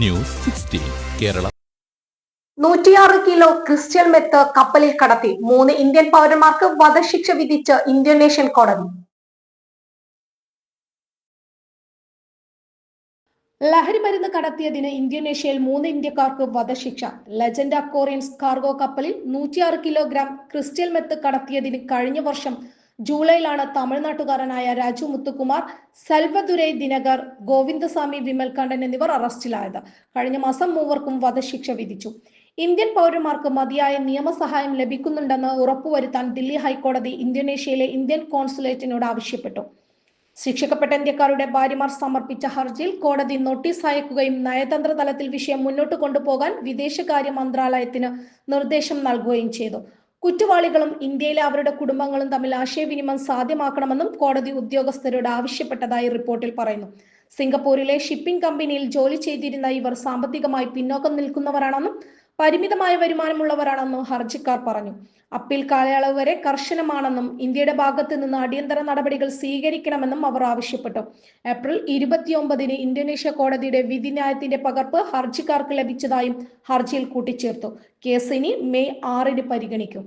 News sixteen Kerala. നൂറ്റിയാറ് kilo crystal meth കപ്പലിൽ കടത്തി മൂന്ന് ഇന്ത്യൻ പൗരന്മാർക്ക് വധശിക്ഷ വിധിച്ച് ഇന്തോനേഷ്യൻ കോടതി. ലഹരി മരുന്ന് കടത്തിയതിന് ഇന്തോനേഷ്യയിൽ മൂന്ന് ഇന്ത്യക്കാർക്ക് വധശിക്ഷ. ലെജൻഡ് അക്കോറിയൻസ് കാർഗോ കപ്പലിൽ നൂറ്റിയാറ് കിലോഗ്രാം ക്രിസ്റ്റൽ മെത്ത് കടത്തിയതിന് കഴിഞ്ഞ വർഷം ജൂലൈയിലാണ് തമിഴ്നാട്ടുകാരനായ രാജു മുത്തുകുമാർ സൽവദുരൈ ദിനകർ ഗോവിന്ദസ്വാമി വിമൽകണ്ഠൻ എന്നിവർ അറസ്റ്റിലായത്. കഴിഞ്ഞ മാസം മൂവർക്കും വധശിക്ഷ വിധിച്ചു. ഇന്ത്യൻ പൗരന്മാർക്ക് മതിയായ നിയമസഹായം ലഭിക്കുന്നുണ്ടെന്ന് ഉറപ്പുവരുത്താൻ ദില്ലി ഹൈക്കോടതി ഇന്തോനേഷ്യയിലെ ഇന്ത്യൻ കോൺസുലേറ്റിനോട് ആവശ്യപ്പെട്ടു. ശിക്ഷിക്കപ്പെട്ട ഇന്ത്യക്കാരുടെ ഭാര്യമാർ സമർപ്പിച്ച ഹർജിയിൽ കോടതി നോട്ടീസ് അയക്കുകയും നയതന്ത്ര തലത്തിൽ വിഷയം മുന്നോട്ട് കൊണ്ടുപോകാൻ വിദേശകാര്യ മന്ത്രാലയത്തിന് നിർദ്ദേശം നൽകുകയും ചെയ്തു. കുറ്റവാളികളും ഇന്ത്യയിലെ അവരുടെ കുടുംബങ്ങളും തമ്മിൽ ആശയവിനിമയം സാധ്യമാക്കണമെന്നും കോടതി ഉദ്യോഗസ്ഥരോട് ആവശ്യപ്പെട്ടതായി റിപ്പോർട്ടിൽ പറയുന്നു. സിംഗപ്പൂരിലെ ഷിപ്പിംഗ് കമ്പനിയിൽ ജോലി ചെയ്തിരുന്ന ഇവർ സാമ്പത്തികമായി പിന്നോക്കം നിൽക്കുന്നവരാണെന്നും പരിമിതമായ വരുമാനമുള്ളവരാണെന്നും ഹർജിക്കാർ പറഞ്ഞു. അപ്പീൽ കാലയളവ് വരെ കർശനമാണെന്നും ഇന്ത്യയുടെ ഭാഗത്ത് നിന്ന് അടിയന്തര നടപടികൾ സ്വീകരിക്കണമെന്നും അവർ ആവശ്യപ്പെട്ടു. ഏപ്രിൽ ഇരുപത്തിയൊമ്പതിന് ഇന്തോനേഷ്യ കോടതിയുടെ വിധിന്യായത്തിന്റെ പകർപ്പ് ഹർജിക്കാർക്ക് ലഭിച്ചതായും ഹർജിയിൽ കൂട്ടിച്ചേർത്തു. കേസ് ഇനി മെയ് ആറിന് പരിഗണിക്കും.